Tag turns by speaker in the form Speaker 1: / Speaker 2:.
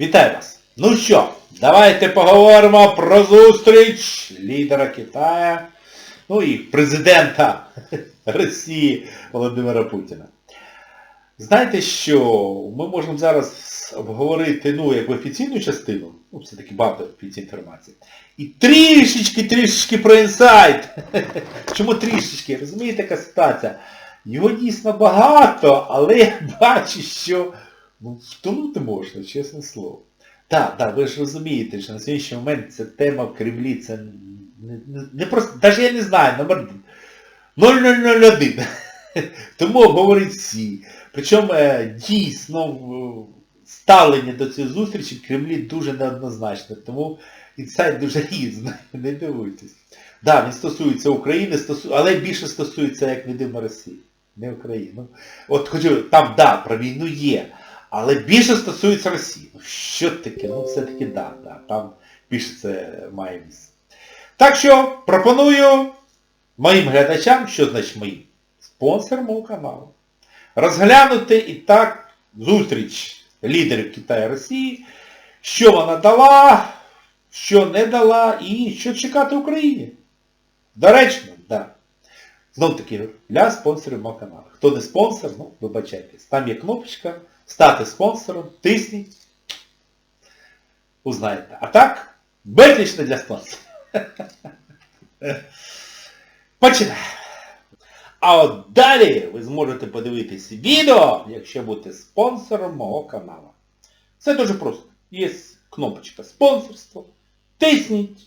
Speaker 1: Вітаю вас! Ну що, давайте поговоримо про зустріч лідера Китая, ну і президента Росії Володимира Путіна. Знаєте що, ми можемо зараз обговорити, ну, як офіційну частину, ну, все-таки багато офіційної інформації, і трішечки, трішечки про інсайт. Чому трішечки? Розумієте, яка ситуація? Його дійсно багато, але я бачу, що втонути можна, чесне слово. Так, так, ви ж розумієте, що на сьогоднішній момент ця тема в Кремлі, це не, не, не просто, навіть я не знаю, номер 0001. Тому говорять всі. Причому е, дійсно ставлення до цієї зустрічі в Кремлі дуже неоднозначне, тому інсайт дуже різний, не дивуйтесь. Так, да, він стосується України, стосу... але більше стосується, як не дивно, Росії, не України. Ну, От хочу, там, да, про війну є, але більше стосується Росії. Що таке? Ну, все-таки да, да, там більше це має місце. Так що пропоную моїм глядачам, що значить моїм, спонсорам мого каналу, розглянути і так зустріч лідерів Китаю і Росії, що вона дала, що не дала і що чекати Україні. Доречно, так. Да. Знов таки, для спонсорів мого каналу. Хто не спонсор, ну, вибачайтесь. Там є кнопочка, стати спонсором, тисніть, узнаєте. А так, безліч не для спонсорів. Починаємо. А от далі ви зможете подивитись відео, якщо будете спонсором мого каналу. Це дуже просто. Є кнопочка спонсорство. Тисніть.